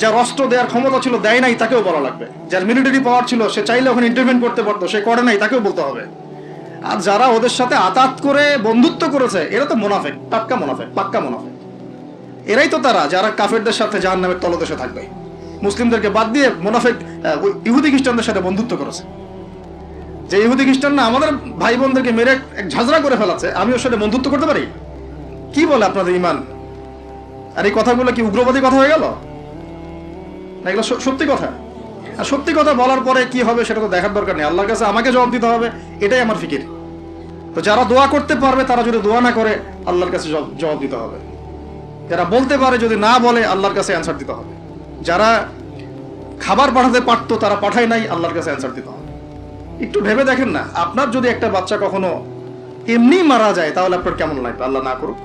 যার অস্ত্র দেওয়ার ক্ষমতা ছিল, দেয় নাই, তাকেও বলা লাগবে। যার মিলিটারি পাওয়ার ছিল, সে চাইলে ওখানে ইন্টারভেন করতে পারতো, সে করে নাই, তাকেও বলতে হবে। আর যারা ওদের সাথে আতাত করে বন্ধুত্ব করেছে, এরা তো মোনাফেক টাটকা মোনাফেক, পাক্কা মোনাফেক। এরাই তো তারা, যারা কাফেরদের সাথে জাহান নামের তলদেশে থাকবে। মুসলিমদেরকে বাদ দিয়ে মোনাফেক ইহুদি খ্রিস্টানদের সাথে বন্ধুত্ব করেছে। যে ইহুদি খ্রিস্টান না আমাদের ভাই বোনদেরকে মেরে এক ঝাঁঝরা করে ফেলাচ্ছে, আমি ওর সাথে বন্ধুত্ব করতে পারি? কি বলে আপনাদের ইমান? আর এই কথাগুলো কি উগ্রবাদী কথা হয়ে গেল? এগুলো সত্যি কথা। আর সত্যি কথা বলার পরে কি হবে সেটা তো দেখার দরকার নেই। আল্লাহর কাছে আমাকে জবাব দিতে হবে, এটাই আমার ফিকির। তো যারা দোয়া করতে পারবে, তারা যদি দোয়া না করে, আল্লাহর কাছে জবাব- দিতে হবে। যারা বলতে পারে, যদি না বলে, আল্লাহর কাছে অ্যান্সার দিতে হবে। যারা খাবার পাঠাতে পারতো, তারা পাঠায় নাই, আল্লাহর কাছে অ্যান্সার দিতে হবে। একটু ভেবে দেখেন না, আপনার যদি একটা বাচ্চা কখনো এমনি মারা যায়, তাহলে আপনার কেমন লাগবে? আল্লাহ না করুক।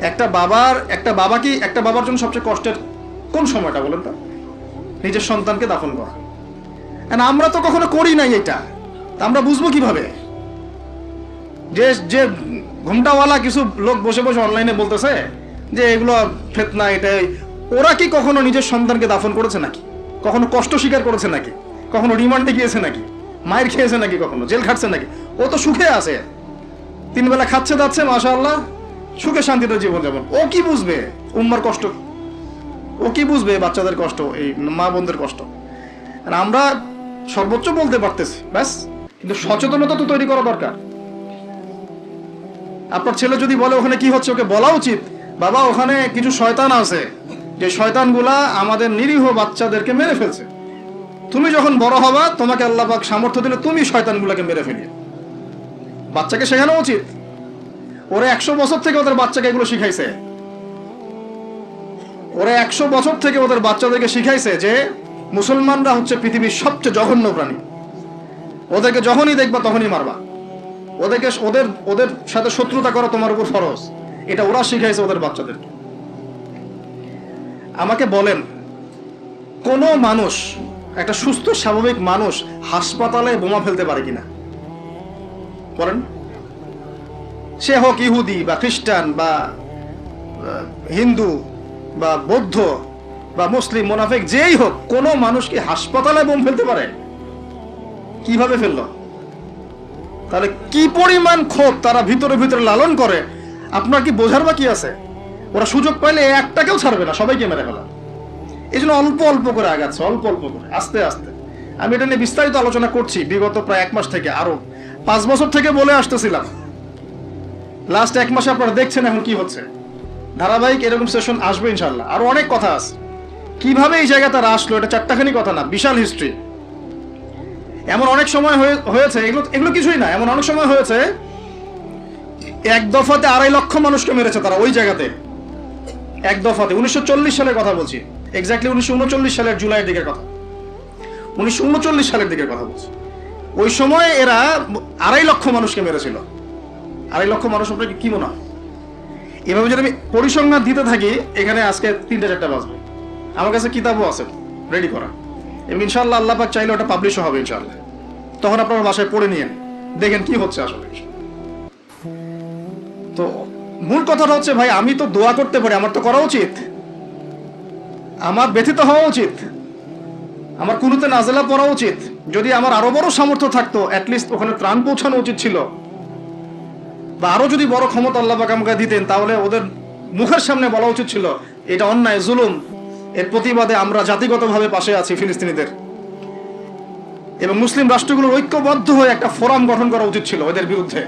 একটা বাবার একটা বাবা কি একটা বাবার জন্য সবচেয়ে কষ্টের কোন সময়টা বলেন তো? নিজের সন্তানকে দাফন করা। আমরা তো কখনো করি নাই এটা। আমরা বুঝব কীভাবে? যে যে ঘুমটাওয়ালা কিছু লোক বসে বসে অনলাইনে বলতেছে যে এগুলো ফেতনা এটাই ওরা কি কখনো নিজের সন্তানকে দাফন করেছে নাকি? কখনো কষ্ট স্বীকার করেছে নাকি? কখনো রিমান্ডে গিয়েছে নাকি? মায়ের খেয়েছে নাকি কখনো? জেল খাটছে নাকি? ও তো সুখে আছে। তিন বেলা খাচ্ছে যাচ্ছে মাশা আল্লাহ সুখে শান্তিতে জীবন যাপন ও কি বুঝবে? উম্মার কষ্ট ও কি বুঝবে বাচ্চাদের কষ্ট, এই মা বোনদের কষ্ট? আর আমরা সর্বোচ্চ বলতে পারতেছি, ব্যাস। কিন্তু সচেতনতা তো তৈরি করা দরকার। আপনার ছেলে যদি বলে ওখানে কি হচ্ছে, ওকে বলা উচিত, বাবা, ওখানে কিছু শয়তান আছে। যে শয়তানগুলা আমাদের নিরীহ বাচ্চাদেরকে মেরে ফেলছে। তুমি যখন বড় হবা, তোমাকে আল্লাহ পাক সামর্থ্য দিলে তুমি শয়তানগুলোকে মেরে ফেলিয়ে। বাচ্চাকে শেখানো উচিত। ওরা একশো বছর থেকে ওদের বাচ্চাকে এগুলো শিখাইছে। ওরা একশো বছর থেকে ওদের বাচ্চাদেরকে শিখাইছে যে মুসলমানরা হচ্ছে পৃথিবীর সবচেয়ে জঘন্য প্রাণী। ওদেরকে যখনই দেখবা তখনই মারবা। ওদেরকে ওদের ওদের সাথে শত্রুতা করা তোমার উপর ফরজ। এটা ওরা শিখাইছে ওদের বাচ্চাদেরকে। আমাকে বলেন, কোন মানুষ, একটা সুস্থ, স্বাভাবিক মানুষ হাসপাতালে বোমা ফেলতে পারে কিনা? বলেন। সে হোক ইহুদি বা খ্রিস্টান বা হিন্দু বা বৌদ্ধ বা মুসলিম, মোনাফেক, যেই হোক, কোনো মানুষ কি হাসপাতালে বোম ফেলতে পারে। কীভাবে ফেলল? তাহলে কি পরিমাণ ক্ষোভ তারা ভিতরে ভিতরে লালন করে? আপনার কি বোঝার বাকি আছে? ওরা সুযোগ পাইলে একটাকেও ছাড়বে না, সবাইকে মেরে ফেলা। এই জন্য অল্প অল্প করে আগাচ্ছে, অল্প অল্প করে, আস্তে আস্তে। আমি এটা নিয়ে বিস্তারিত আলোচনা করছি বিগত প্রায় এক মাস থেকে আরও পাঁচ বছর থেকে বলে আসতেছিলাম। লাস্ট এক মাসে আপনারা দেখছেন এখন কি হচ্ছে। ধারাবাহিক এরকম সেশন আসবে ইনশাল্লাহ আরও অনেক কথা আছে। কীভাবে এই জায়গা তারা আসলো, এটা চারটাখানি কথা না, বিশাল হিস্ট্রি এমন অনেক সময় হয়ে- হয়েছে, এগুলো এগুলো কিছুই না, এমন অনেক সময় হয়েছে, এক দফাতে আড়াই লক্ষ মানুষকে মেরেছে তারা ওই জায়গাতে। এক দফাতে, উনিশশো চল্লিশ সালের কথা বলছি। এক্স্যাক্টলি উনিশশো উনচল্লিশ সালের জুলাইয়ের দিকের কথা। উনিশশো উনচল্লিশ সালের দিকের কথা বলছি। ওই সময় এরা আড়াই লক্ষ মানুষকে মেরেছিল। আড়াই লক্ষ মানুষ আপনাকে কি মনে হয়? এভাবে যদি আমি পরিসংখ্যান দিতে থাকি, এখানে আজকে তিনটা চারটা বাজবে। আমার কাছে কিতাবও আছে রেডি করা। এবং ইনশাল্লাহ আল্লাহ পাক চাইলে ওটা পাবলিশও হবে ইনশাল্লাহ তখন আপনার বাসায় পড়ে নিয়েন, দেখেন কি হচ্ছে আসলে। তো মূল কথাটা হচ্ছে, ভাই, আমি তো দোয়া করতে পারি, আমার তো করা উচিত। আমার ব্যথিত হওয়া উচিত। আমার কুনুতে নাজেলা পড়া উচিত। যদি আমার আরও বড় সামর্থ্য থাকতো অ্যাটলিস্ট ওখানে ত্রাণ পৌঁছানো উচিত ছিল। বা আরও যদি বড় ক্ষমতা আল্লাহ পাক আমাকে দিতেন, তাহলে ওদের মুখের সামনে বলা উচিত ছিল, এটা অন্যায়, জুলুম। এর প্রতিবাদে আমরা জাতিগতভাবে পাশে আছি ফিলিস্তিনিদের। এবং মুসলিম রাষ্ট্রগুলোর ঐক্যবদ্ধ হয়ে একটা ফোরাম গঠন করা উচিত ছিল এদের বিরুদ্ধে।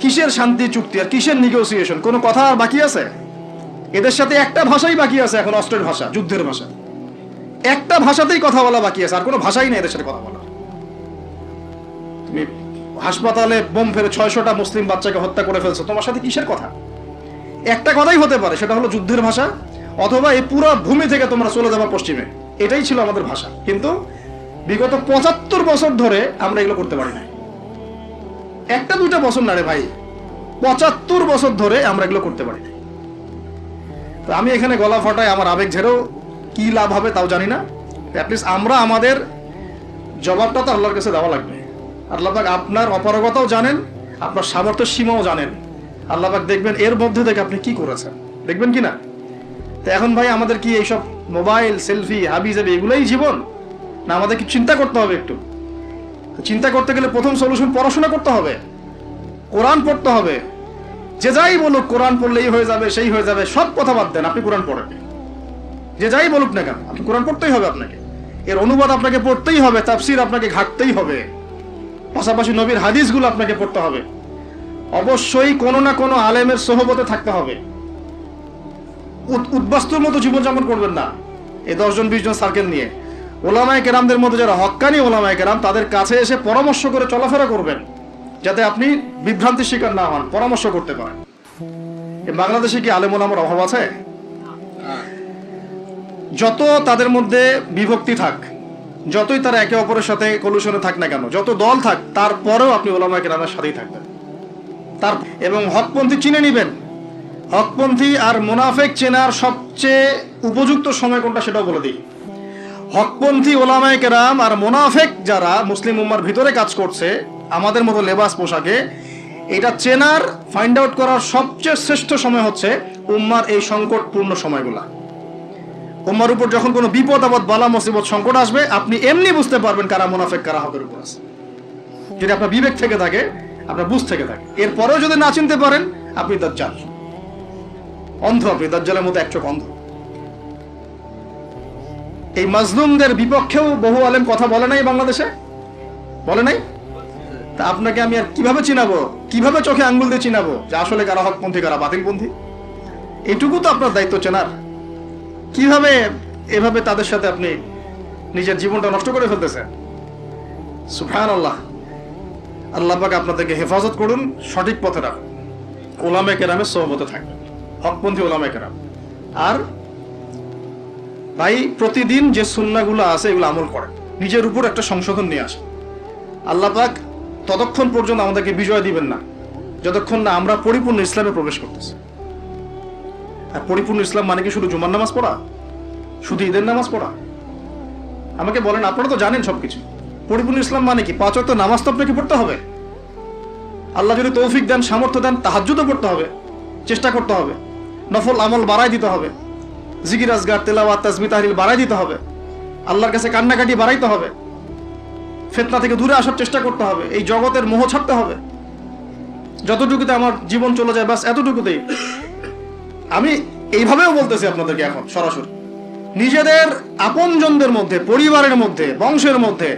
কিসের শান্তি চুক্তি আর কিসের নিগোসিয়েশন কোনো কথা আর বাকি আছে? এদের সাথে একটা ভাষাই বাকি আছে এখন অস্ত্রের ভাষা, যুদ্ধের ভাষা। একটা ভাষাতেই কথা বলা বাকি আছে, আর কোনো ভাষাই নেই এদের সাথে কথা বলা তুমি হাসপাতালে বোম ফেলে ছয়শটা মুসলিম বাচ্চাকে হত্যা করে ফেলছে। তোমার সাথে কিসের কথা? একটা কথাই হতে পারে, সেটা হলো যুদ্ধের ভাষা, অথবা এই পুরো ভূমি থেকে তোমরা চলে যাবা পশ্চিমে। এটাই ছিল আমাদের ভাষা। কিন্তু বিগত পঁচাত্তর বছর ধরে আমরা এগুলো করতে পারি না একটা দুইটা বছর না রে ভাই, পঁচাত্তর বছর ধরে আমরা এগুলো করতে পারি তো আমি এখানে গলা ফাটায় আমার আবেগ ঝেড়েও কি লাভ হবে তাও জানি না। অ্যাটলিস্ট আমরা আমাদের জবাবটা তো আল্লাহর কাছে দেওয়া লাগবে। আল্লাহ পাক আপনার অপারগতাও জানেন, আপনার সামর্থ্য সীমাও জানেন। আল্লাহ পাক দেখবেন এর মধ্যে থেকে আপনি কি করেছেন, দেখবেন কি না? তো এখন ভাই আমাদের কি এইসব মোবাইল, সেলফি, হাবি জাবি এগুলোই জীবন? না আমাদের কি চিন্তা করতে হবে একটু? চিন্তা করতে গেলে প্রথম সলিউশন পড়াশোনা করতে হবে। কোরআন পড়তে হবে। যে যাই বলুক কোরআন পড়লেই হয়ে যাবে, সেই হয়ে যাবে, সব কথা বাদ দেন, আপনি কোরআন পড়েন। যে যাই বলুক না কেন, আপনি কোরআন পড়তেই হবে আপনাকে। এর অনুবাদ আপনাকে পড়তেই হবে, তাফসির আপনাকে ঘাটতেই হবে। পাশাপাশি নবীর হাদিসগুলো আপনাকে পড়তে হবে। অবশ্যই কোনো না কোনো আলেমের সোহবতে থাকতে হবে। উদ- উদ্বাস্তুর মতো জীবনযাপন করবেন না। এই দশজন বিশ জন সার্কেল নিয়ে। ওলামায় কেরামদের মধ্যে যারা হক্কানি ওলামায় কেরাম তাদের কাছে এসে পরামর্শ করে চলাফেরা করবেন যাতে আপনি বিভ্রান্তির শিকার না হন পরামর্শ করতে পারেন। বাংলাদেশে কি আলেম ওলামার অভাব আছে? যত তাদের মধ্যে বিভক্তি থাক যতই তারা একে অপরের সাথে কলুশনে থাক না কেন, যত দল থাক, তারপরেও আপনি ওলামায় কেরামের সাথেই থাকবেন। তার এবং হকপন্থী চিনে নিবেন। হকপন্থী আর মোনাফেক চেনার সবচেয়ে উপযুক্ত সময় কোনটা সেটাও বলে দিই। হকপন্থী ওলামায় কেরাম আর মোনাফেক যারা মুসলিম উম্মার ভিতরে কাজ করছে, আমাদের মতো লেবাস পোশাকে, এটা চেনার ফাইন্ড আউট করার সবচেয়ে শ্রেষ্ঠ সময় হচ্ছে উম্মার এই সংকটপূর্ণ সময়গুলা। উম্মার উপর যখন কোনো বিপদ, আপদ, বালা, মুসিবত, সংকট আসবে, আপনি এমনি বুঝতে পারবেন কারা মোনাফেক, কারা হকের উপর আছে। যদি আপনার বিবেক থেকে থাকে, আপনার বুঝ থেকে থাকে। এরপরেও যদি না চিনতে পারেন, আপনি দাজ্জাল। অন্ধ, আপনি দাজ্জালের মতো এক চোখ অন্ধ। এই মাজলুমদের বিপক্ষেও বহু আলেম কথা বলে নাই বাংলাদেশে? বলে নাই? তা আপনাকে আমি আর কীভাবে চিনাবো? কীভাবে চোখে আঙ্গুল দিয়ে চিনাবো? যে আসলে কারা হকপন্থী, কারা বাতিলপন্থী? এটুকু তো আপনার দায়িত্ব চেনার। কীভাবে এভাবে তাদের সাথে আপনি নিজের জীবনটা নষ্ট করে ফেলতেছেন? সুফান আল্লাহ আল্লাহ আপনাদেরকে হেফাজত করুন, সঠিক পথে রাখুন। ওলামে কেরামের সহমতে থাকবেন। হকপন্থী ওলামে কেরাম। আর ভাই, প্রতিদিন যে সুন্নাগুলো আছে, এগুলো আমল করেন। নিজের উপর একটা সংশোধন নিয়ে আসেন। আল্লাহ পাক ততক্ষণ পর্যন্ত আমাদেরকে বিজয় দিবেন না। যতক্ষণ না আমরা পরিপূর্ণ ইসলামে প্রবেশ করতেছি। পরিপূর্ণ ইসলাম মানে কি শুধু জুমার নামাজ পড়া? শুধু ঈদের নামাজ পড়া? আমাকে বলেন, আপনারা তো জানেন সবকিছু। পরিপূর্ণ ইসলাম মানে কি? পাঁচ ওয়াক্ত নামাজ তো আপনাকে পড়তে হবে। আল্লাহ যদি তৌফিক দেন, সামর্থ্য দেন, তাহাজ্জুদও পড়তে হবে, চেষ্টা করতে হবে। নফল আমল বাড়াই দিতে হবে। জিকির, আজগার, তেলাওয়াত তাজমি তাহরিল বাড়াই দিতে হবে। আল্লাহর কাছে কান্নাকাটি বাড়াইতে হবে। ফেতনা থেকে দূরে আসার চেষ্টা করতে হবে। এই জগতের মোহ ছাড়তে হবে। যতটুকুতে আমার জীবন চলে যায় বাস এতটুকুতেই। আমি এইভাবেও বলতেছি আপনাদেরকে এখন, সরাসরি। নিজেদের আপনজনদের মধ্যে, পরিবারের মধ্যে, বংশের মধ্যে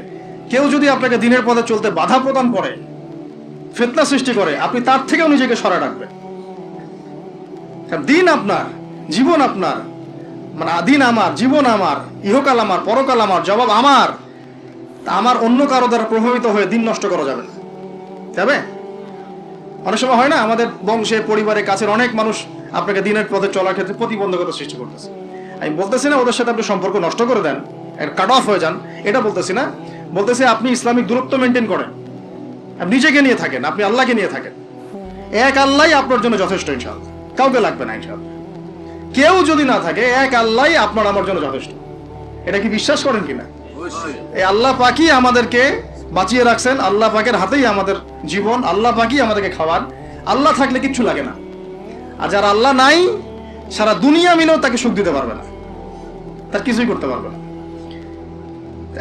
কেউ যদি আপনাকে দিনের পথে চলতে বাধা প্রদান করে, ফেতনা সৃষ্টি করে, আপনি তার থেকেও নিজেকে সরা রাখবেন। দিন আপনার, জীবন আপনার মানে দিন আমার, জীবন আমার, ইহকাল আমার, পরকাল আমার, জবাব আমার, তা আমার অন্য কারও দ্বারা প্রভাবিত হয়ে দিন নষ্ট করা যাবে না। যাবে? অনেক সময় হয় না, আমাদের বংশে, পরিবারে, কাছের অনেক মানুষ আপনাকে দিনের পথে চলার ক্ষেত্রে প্রতিবন্ধকতা সৃষ্টি করতেছে। আমি বলতেছি না ওদের সাথে আপনি সম্পর্ক নষ্ট করে দেন কাট অফ হয়ে যান এটা বলতেছি না। বলতেছি আপনি ইসলামিক দূরত্ব মেনটেন করেন। আপনি নিজেকে নিয়ে থাকেন আপনি আল্লাহকে নিয়ে থাকেন। এক আল্লাহ আপনার জন্য যথেষ্ট ইনশাআল্লাহ। কাউকে লাগবে না ইনশাআল্লাহ। কেউ যদি না থাকে এক আল্লাহ আপনার আমার জন্য যথেষ্ট। এটা কি বিশ্বাস করেন কিনা? এই আল্লাহ পাকি আমাদেরকে বাঁচিয়ে রাখছেন আল্লাহ পাকের হাতেই আমাদের জীবন আল্লাহ পাকি আমাদেরকে খাওয়ান। আল্লাহ থাকলে কিচ্ছু লাগে না। আর যারা আল্লাহ নাই, সারা দুনিয়া মিলেও তাকে সুখ দিতে পারবে না। তার কিছুই করতে পারবে না।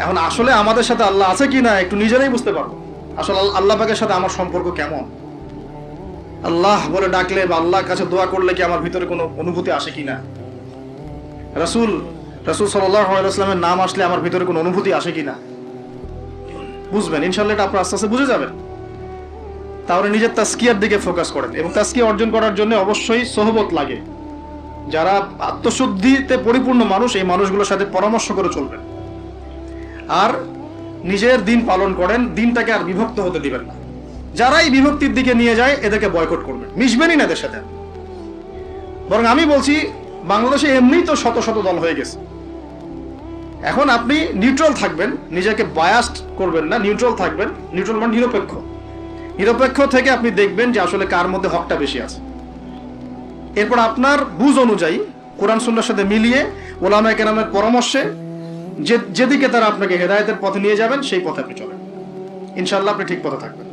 এখন আসলে আমাদের সাথে আল্লাহ আছে কি না, একটু নিজেরাই বুঝতে পারব। আসলে আল- আল্লাহ পাকের সাথে আমার সম্পর্ক কেমন? আল্লাহ বলে ডাকলে বা আল্লাহর কাছে দোয়া করলে কি আমার ভিতরে কোনো অনুভূতি আসে কি না? রাসূল রাসূল ওয়াসাল্লামের নাম আসলে আমার ভিতরে কোনো অনুভূতি আসে কি না? বুঝবেন, ইনশাআল্লাহ এটা আপনার আস্তে আস্তে বুঝে যাবেন। তাহলে নিজের তাস্কিয়ার দিকে ফোকাস করেন এবং তাস্কিয়া অর্জন করার জন্য অবশ্যই সহবত লাগে। যারা আত্মশুদ্ধিতে পরিপূর্ণ মানুষ, এই মানুষগুলোর সাথে পরামর্শ করে চলবেন। আর নিজের দিন পালন করেন, দিনটাকে আর বিভক্ত হতে দিবেন না। যারাই বিভক্তির দিকে নিয়ে যায়, এদেরকে বয়কট করবেন। মিশবেনই না এদের সাথে। বরং আমি বলছি, বাংলাদেশে এমনিই তো শত শত দল হয়ে গেছে। এখন আপনি নিউট্রাল থাকবেন, নিজেকে বায়াস্ট করবেন না নিউট্রাল থাকবেন নিউট্রাল মানে নিরপেক্ষ। নিরপেক্ষ থেকে আপনি দেখবেন যে আসলে কার মধ্যে হকটা বেশি আছে। এরপর আপনার বুঝ অনুযায়ী কোরআন সুন্নার সাথে মিলিয়ে ওলামা কেরামের পরামর্শে যে যেদিকে তারা আপনাকে হেদায়তের পথে নিয়ে যাবেন, সেই পথে আপনি চলেন। ইনশাল্লাহ আপনি ঠিক পথে থাকবেন।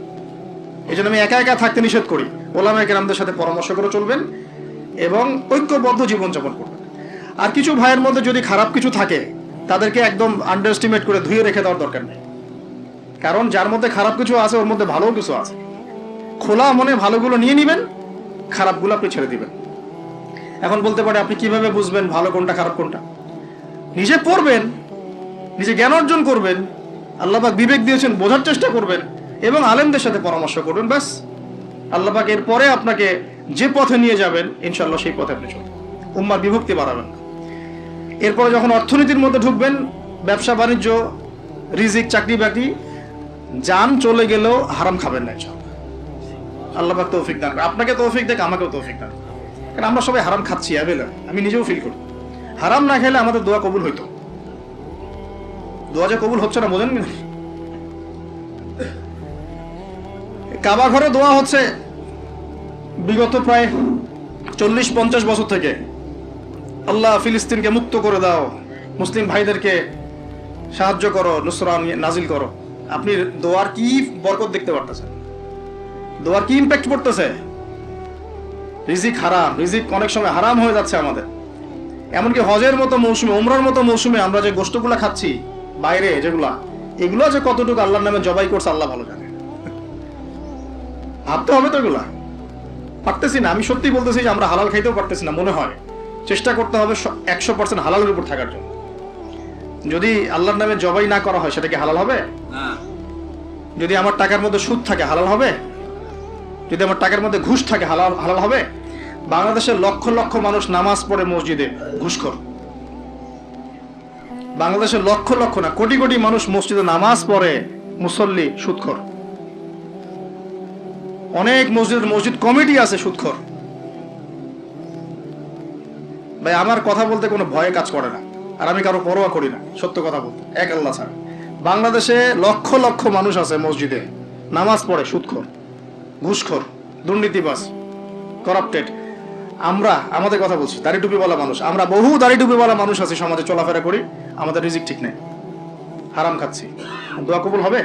এই জন্য আমি একা একা থাকতে নিষেধ করি। ওলামা কেরামদের সাথে পরামর্শ করে চলবেন এবং ঐক্যবদ্ধ জীবনযাপন করবেন। আর কিছু ভাইয়ের মধ্যে যদি খারাপ কিছু থাকে, তাদেরকে একদম আন্ডার এস্টিমেট করে ধুয়ে রেখে দেওয়ার দরকার নেই। কারণ যার মধ্যে খারাপ কিছু আছে, ওর মধ্যে ভালো কিছু আছে। খোলা মনে ভালোগুলো নিয়ে নেবেন, খারাপগুলো আপনি ছেড়ে দিবেন। এখন বলতে পারে, আপনি কীভাবে বুঝবেন ভালো কোনটা, খারাপ কোনটা? নিজে পড়বেন নিজে জ্ঞান অর্জন করবেন আল্লাহবাক বিবেক দিয়েছেন, বোঝার চেষ্টা করবেন এবং আলেমদের সাথে পরামর্শ করবেন, ব্যাস। আল্লাহবাক এরপরে আপনাকে যে পথে নিয়ে যাবেন ইনশাল্লাহ সেই পথে আপনি চলবেন। উম্মার বিভক্তি বাড়াবেন এরপরে যখন অর্থনীতির মধ্যে ঢুকবেন, ব্যবসা, বাণিজ্য, রিজিক চাকরি বাকরি যান চলে গেলেও হারাম খাবেন না ইনশাল্লাহ আল্লাহ পাক তৌফিক দান আপনাকে তৌফিক দেখ আমাকেও তৌফিক দান কারণ আমরা সবাই হারাম খাচ্ছি আমি নিজেও ফিল করি। হারাম না খেলে আমাদের দোয়া কবুল হইতো। দোয়া যে কবুল হচ্ছে না বোঝেন কাবা ঘরে দোয়া হচ্ছে, বিগত প্রায় চল্লিশ, পঞ্চাশ বছর থেকে, আল্লাহ ফিলিস্তিনকে মুক্ত করে দাও। মুসলিম ভাইদেরকে সাহায্য করো নুসরা নাজিল করো। আপনি দোয়ার কি বরকত দেখতে পারতেছেন? দোয়ার কি ইম্প্যাক্ট পড়তেছে? রিজিক হারাম, রিজিক অনেক সময় হারাম হয়ে যাচ্ছে আমাদের। এমনকি হজের মতো মৌসুমে, উমরার মতো মৌসুমে আমরা যে গোষ্ঠগুলা খাচ্ছি, বাইরে যেগুলা, এগুলো যে কতটুকু আল্লাহর নামে জবাই করছে, আল্লাহ ভালো জানে। ভাবতে হবে তো এগুলা। পারতেছি না, আমি সত্যি বলতেছি যে আমরা হালাল খাইতেও পারতেছি না, মনে হয়। চেষ্টা করতে হবে একশো পার্সেন্ট হালালের উপর থাকার জন্য। যদি আল্লাহর নামে জবাই না করা হয় সেটা কি হালাল হবে? যদি আমার টাকার মধ্যে সুদ থাকে হালাল হবে? যদি আমার টাকার মধ্যে ঘুষ থাকে হালাল হালাল হবে? বাংলাদেশের লক্ষ লক্ষ মানুষ নামাজ পড়ে মসজিদে ঘুষখোর বাংলাদেশের লক্ষ লক্ষ না কোটি কোটি মানুষ মসজিদে নামাজ পড়ে মুসল্লি সুদখোর অনেক মসজিদ মসজিদ কমিটি আছে সুদখোর ভাই আমার কথা বলতে কোনো ভয়ে কাজ করে না। আর আমি কারও পরোয়া করি না সত্য কথা বলতে। এক আল্লাহ ছাড়া। বাংলাদেশে লক্ষ লক্ষ মানুষ আছে মসজিদে। নামাজ পড়ে সুদখোর ঘুষখোর দুর্নীতিবাস করাপ্টেড আমরা আমাদের কথা বলছি দাড়ি টুপিওয়ালা মানুষ। আমরা বহু দাড়ি টুপিওয়ালা মানুষ আছি সমাজে চলাফেরা করি আমাদের রিজিক ঠিক নেই। হারাম খাচ্ছি। দোয়া কবুল হবে?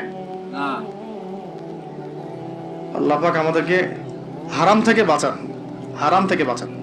আল্লাহ পাক আমাদেরকে হারাম থেকে বাঁচান হারাম থেকে বাঁচান।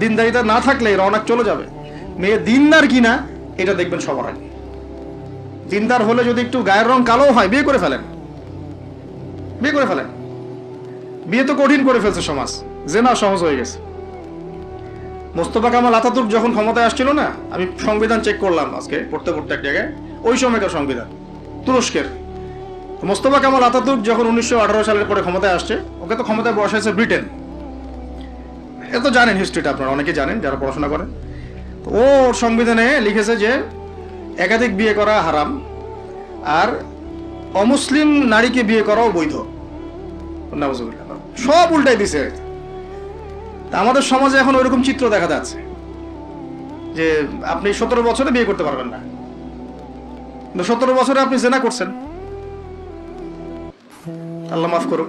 দিনদারিতা না থাকলে রওনাক চলে যাবে। মেয়ে দিনদার কিনা, এটা দেখবেন সবার আগে। দিনদার হলে যদি একটু গায়ের রং কালো হয়, বিয়ে করে ফেলেন। বিয়ে করে ফেলেন। বিয়ে তো কঠিন করে ফেলছে সমাজ। জেনা সহজ হয়ে গেছে। মোস্তফা কামাল আতাতুর্ক যখন ক্ষমতায় আসছিল না, আমি সংবিধান চেক করলাম আজকে, পড়তে পড়তে এক জায়গায়। ওই সময়কার সংবিধান, তুরস্কের। মোস্তফা কামাল আতাতুর্ক যখন উনিশশো আঠারো সালের পরে ক্ষমতায় আসছে, ওকে তো ক্ষমতায় বসাইছে ব্রিটেন। এ তো জানেন হিস্ট্রিটা আপনারা, অনেকে জানেন যারা পড়াশোনা করেন। তো ওর সংবিধানে লিখেছে যে একাধিক বিয়ে করা হারাম আর অমুসলিম নারীকে বিয়ে করাও বৈধ। সব উল্টাই দিছে আমাদের সমাজে এখন ওইরকম চিত্র দেখা যাচ্ছে যে আপনি সতেরো বছরে বিয়ে করতে পারবেন না। সতেরো বছরে আপনি জেনা করছেন। আল্লাহ মাফ করুন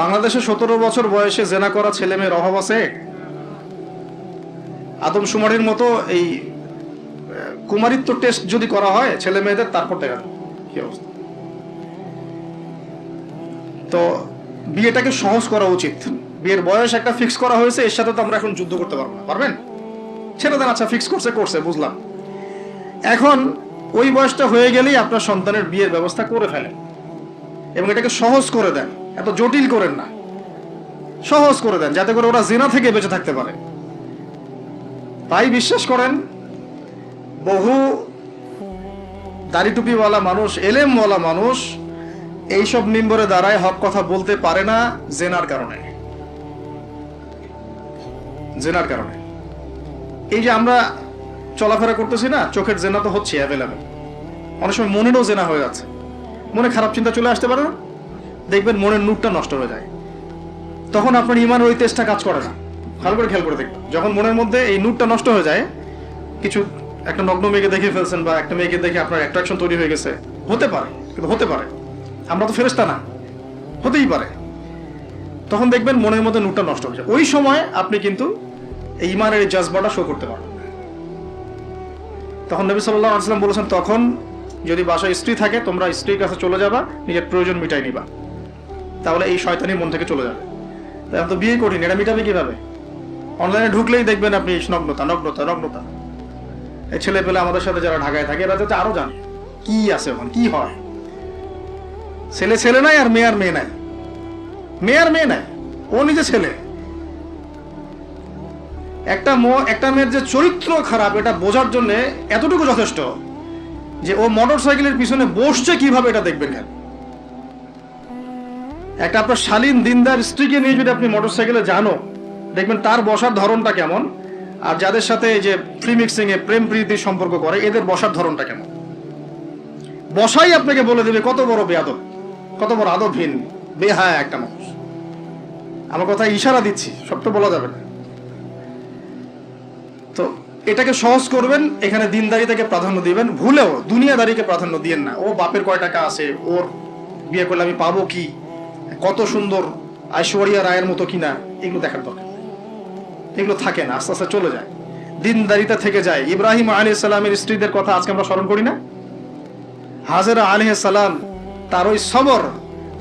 বাংলাদেশে সতেরো বছর বয়সে জেনা করা ছেলে মেয়ের অভাব আছে? আদমশুমারির মতো এই কুমারিত্ব টেস্ট যদি করা হয়, ছেলে মেয়েদের তারপর দেখা কি অবস্থা? তো বিয়েটাকে সহজ করা উচিত। বিয়ের বয়স একটা ফিক্স করা হয়েছে, এর সাথে তো আমরা এখন যুদ্ধ করতে পারব না, পারবেন? ছেড়ে দেন আচ্ছা ফিক্স করছে করছে, বুঝলাম। এখন ওই বয়সটা হয়ে গেলেই আপনার সন্তানের বিয়ের ব্যবস্থা করে ফেলেন এবং এটাকে সহজ করে দেন। এত জটিল করেন না। সহজ করে দেন, যাতে করে ওরা জেনা থেকে বেঁচে থাকতে পারে। তাই বিশ্বাস করেন, বহু দাড়ি টুপিওয়ালা মানুষ, এলেমওয়ালা মানুষ এইসব মিম্বরে দাঁড়ায় হক কথা বলতে পারে না জেনার কারণে। জেনার কারণে। এই যে আমরা চলাফেরা করতেছি না, চোখের জেনা তো হচ্ছে অ্যাভেলেবেল অনেক সময় মনেরও জেনা হয়ে যাচ্ছে। মনে খারাপ চিন্তা চলে আসতে পারে না? দেখবেন মনের নূরটা নষ্ট হয়ে যায়। তখন আপনার ইমানের ওই তেজটা কাজ করে না। ভালো করে খেয়াল করে দেখবেন। যখন মনের মধ্যে এই নূরটা নষ্ট হয়ে যায়, কিছু একটা নগ্ন মেয়েকে দেখে ফেলছেন বা একটা মেয়েকে দেখে আপনার অ্যাট্রাকশন তৈরি হয়ে গেছে, হতে পারে, কিন্তু হতে পারে। আমরা তো ফেরেস্তা না। হতেই পারে। তখন দেখবেন মনের মধ্যে নূরটা নষ্ট হয়ে যায়। ওই সময় আপনি কিন্তু এই ইমানের এই জাজবাটা শো করতে পারবেন। তখন নবী সাল্লাহ আসলাম বলেছেন, তখন যদি বাসায় স্ত্রী থাকে, তোমরা স্ত্রীর কাছে চলে যাবা, নিজের প্রয়োজন মিটাই নিবা। তাহলে এই শয়তানি মন থেকে চলে যাবে তাই তো বিয়ে করিনি, এটা মিটাবে কীভাবে? অনলাইনে ঢুকলেই দেখবেন আপনি নগ্নতা নগ্নতা নগ্নতা। এই ছেলে পেলে আমাদের সাথে যারা ঢাকায় থাকে, এরা যাতে আরও জানে কি আছে ওখানে, কি হয়। ছেলে ছেলে নাই আর মেয়ে আর মেয়ে নাই। মেয়ে আর মেয়ে নাই, ও নিজে ছেলে। একটা ম- একটা মেয়ের যে চরিত্র খারাপ, এটা বোঝার জন্য এতটুকু যথেষ্ট যে ও মোটর সাইকেলের পিছনে বসছে কীভাবে এটা দেখবেন কেন? একটা আপনার শালীন দিনদার স্ত্রীকে নিয়ে যদি আপনি মোটর সাইকেলে জানো দেখবেন তার বসার ধরনটা কেমন, আর যাদের সাথে এই যে ফ্রি মিক্সিং এ প্রেম প্রীতির সম্পর্ক করে, এদের বসার ধরনটা কেমন? বসাই আপনাকে বলে দেবে, কত বড় বেয়াদব, কত বড় আদবহীন, বেহায়া একটা মানুষ। আমার কথা ইশারা দিচ্ছি, সব তো বলা যাবে না। তো এটাকে সহজ করবেন, এখানে দিনদারিতাকে প্রাধান্য দিবেন, ভুলেও দুনিয়াদারিকে প্রাধান্য দিয়েন না। ও বাপের কয় টাকা আছে, ওর বিয়ে করলে আমি পাবো কি? কত সুন্দর ঐশ্বরিয়া রায়ের মতো কিনা, এগুলো দেখার দরকার। এগুলো থাকে না, আস্তে আস্তে চলে যায়। দিনদারিতা থেকে যায়। ইব্রাহিম আলী সালামের স্ত্রীদের কথা আজকে আমরা স্মরণ করি না? হাজরা আলী সালাম, তার ওই সবর,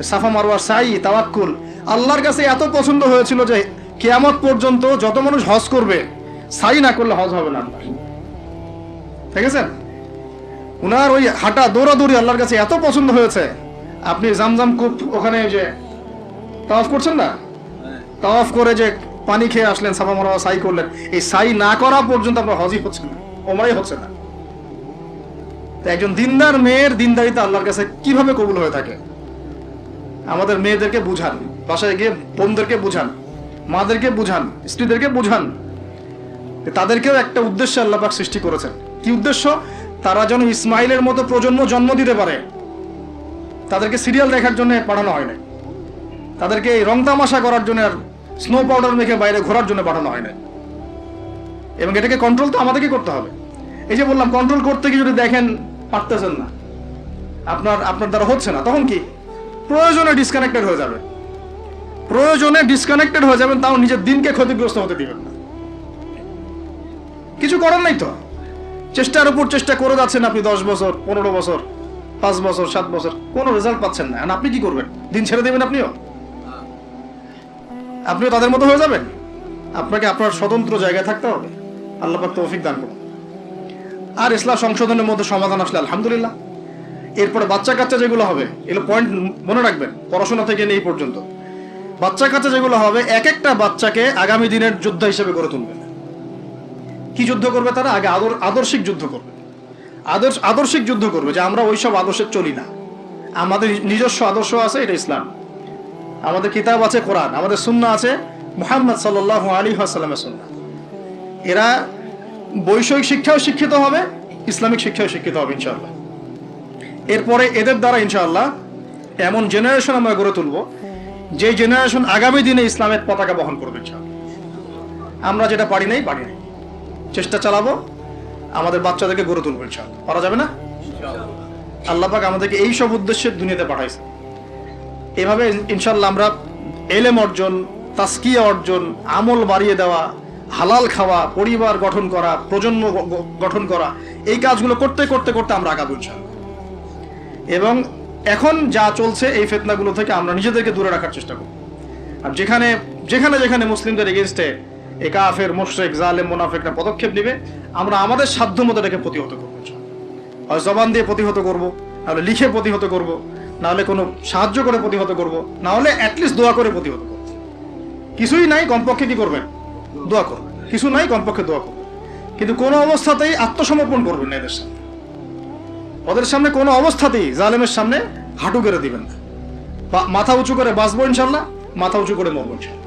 সাফা মারওয়ার সাই, তাওয়াক্কুল, আল্লাহর কাছে এত পছন্দ হয়েছিল যে কেয়ামত পর্যন্ত যত মানুষ হজ করবে, সাই না করলে হজ হবে না ঠিক আছে? উনার ওই হাঁটা দৌড়াদৌড়ি আল্লাহর কাছে এত পছন্দ হয়েছে। আপনি জামজাম কূপ ওখানে যে তাওয়াফ করছেন না? তাওয়াফ করে যে পানি খেয়ে আসলেন সাফা মারওয়া সাই করলেন। এই সাই না করা পর্যন্ত আপনার হজই হচ্ছে না ওমরাই হচ্ছে না। তো একজন দিনদার মেয়ের দিনদারিতা আল্লাহর কাছে কীভাবে কবুল হয়ে থাকে? আমাদের মেয়েদেরকে বুঝান বাসায় গিয়ে বোনদেরকে বুঝান মাদেরকে বুঝান স্ত্রীদেরকে বুঝান। তাদেরকেও একটা উদ্দেশ্যে আল্লাহ পাক সৃষ্টি করেছেন। কি উদ্দেশ্য? তারা যেন ইসমাইলের মতো প্রজন্ম জন্ম দিতে পারে। তাদেরকে সিরিয়াল দেখার জন্য পাঠানো হয় না তাদেরকে এই রং তামাশা করার জন্য আর স্নো পাউডার মেখে বাইরে ঘোরার জন্য পাঠানো হয় না এবং এটাকে কন্ট্রোল তো আমাদেরকে করতে হবে। এই যে বললাম কন্ট্রোল করতে গিয়ে যদি দেখেন পারতেছেন না, আপনার আপনার দ্বারা হচ্ছে না, তখন কি? প্রয়োজনে ডিসকানেক্টেড হয়ে যাবে। প্রয়োজনে ডিসকানেক্টেড হয়ে যাবেন, তাও নিজের দিনকে ক্ষতিগ্রস্ত হতে দিবেন না। কিছু করার নাই তো। চেষ্টার উপর চেষ্টা করে যাচ্ছেন আপনি দশ বছর, পনেরো বছর, পাঁচ বছর, সাত বছর, কোনো রেজাল্ট পাচ্ছেন না। আপনি কি করবেন? দিন ছেড়ে দেবেন আপনিও? আপনিও তাদের মতো হয়ে যাবেন? আপনাকে আপনার স্বতন্ত্র জায়গায় থাকতে হবে। আল্লাহ পাক তৌফিক দান করুন। আর ইসলাম সংশোধনের মধ্যে সমাধান আসলে আলহামদুলিল্লাহ। এরপরে বাচ্চা কাচ্চা যেগুলো হবে, এগুলো পয়েন্ট মনে রাখবেন, পড়াশোনা থেকে নেই পর্যন্ত। বাচ্চা কাচ্চা যেগুলো হবে এক একটা বাচ্চাকে আগামী দিনের যোদ্ধা হিসেবে গড়ে তুলবে কি যুদ্ধ করবে তারা? আগে আদর, আদর্শিক যুদ্ধ করবে। আদর্শ, আদর্শিক যুদ্ধ করবে যে আমরা ওইসব আদর্শে চলি না। আমাদের নিজস্ব আদর্শ আছে, এটা ইসলাম। আমাদের কিতাব আছে কোরআন, আমাদের সুন্না আছে মুহাম্মদ সাল্লাহ আলী আসাল্লামের সুন্না এরা বৈষয়িক শিক্ষাও শিক্ষিত হবে, ইসলামিক শিক্ষাও শিক্ষিত হবে ইনশাআল্লাহ। এরপরে এদের দ্বারা ইনশাআল্লাহ এমন জেনারেশন আমরা গড়ে তুলব, যে জেনারেশন আগামী দিনে ইসলামের পতাকা বহন করবে ইনশাআল্লাহ। আমরা যেটা পারি নাই পারি নাই। চেষ্টা চালাবো, আমাদের বাচ্চাদেরকে গড়ে তুলবো ইনশাআল্লাহ। পারা যাবে না? আল্লাহ পাক আমাদেরকে এই সব উদ্দেশ্যে দুনিয়াতে পাঠাইছে এভাবে ইনশাল্লাহ আমরা এলেম অর্জন, তাস্কিয়া অর্জন, আমল বাড়িয়ে দেওয়া, হালাল খাওয়া, পরিবার গঠন করা, প্রজন্ম গঠন করা, এই কাজগুলো করতে করতে করতে আমরা আগাবো এবং এখন যা চলছে এই ফেতনাগুলো থেকে আমরা নিজেদেরকে দূরে রাখার চেষ্টা করব। আর যেখানে যেখানে যেখানে মুসলিমদের এগেনস্টে এ কাফের, মোশরেক, জালেম, মোনাফেকরা পদক্ষেপ নেবে, আমরা আমাদের সাধ্য মতো এটাকে প্রতিহত করব হয় জবান দিয়ে প্রতিহত করব নাহলে লিখে প্রতিহত করব নাহলে কোনো সাহায্য করে প্রতিহত করব। না হলে অ্যাটলিস্ট দোয়া করে প্রতিহত করব। কিছুই নাই, কমপক্ষে কি করবেন? দোয়া করবেন। কিছু নাই, কমপক্ষে দোয়া করবেন। কিন্তু কোনো অবস্থাতেই আত্মসমর্পণ করবেন না এদের সামনে। ওদের সামনে কোনো অবস্থাতেই জালেমের সামনে হাঁটু গেড়ে দিবেন না। মাথা উঁচু করে বাঁচবো ইনশাল্লাহ, মাথা উঁচু করে মরবো ইনশাল্লাহ।